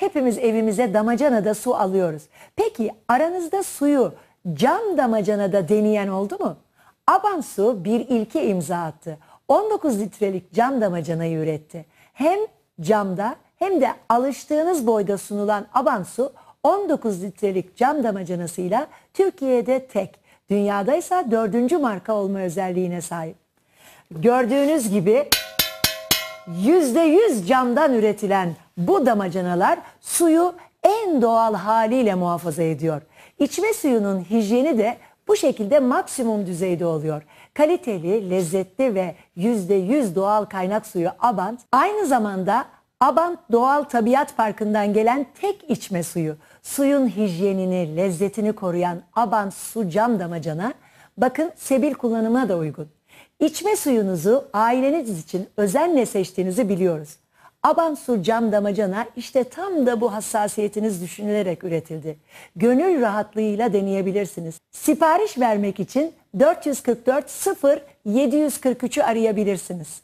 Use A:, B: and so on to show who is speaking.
A: Hepimiz evimize damacanada su alıyoruz. Peki aranızda suyu cam damacanada deneyen oldu mu? Aban Su bir ilke imza attı. 19 litrelik cam damacanayı üretti. Hem camda hem de alıştığınız boyda sunulan Aban Su 19 litrelik cam damacanasıyla Türkiye'de tek, dünyada ise dördüncü marka olma özelliğine sahip. Gördüğünüz gibi %100 camdan üretilen bu damacanalar suyu en doğal haliyle muhafaza ediyor. İçme suyunun hijyeni de bu şekilde maksimum düzeyde oluyor. Kaliteli, lezzetli ve %100 doğal kaynak suyu Abant aynı zamanda Abant Doğal Tabiat Parkı'ndan gelen tek içme suyu. Suyun hijyenini, lezzetini koruyan Abant su cam damacana bakın sebil kullanımına da uygun. İçme suyunuzu aileniz için özenle seçtiğinizi biliyoruz. Abansur cam damacana işte tam da bu hassasiyetiniz düşünülerek üretildi. Gönül rahatlığıyla deneyebilirsiniz. Sipariş vermek için 444 0 743'ü arayabilirsiniz.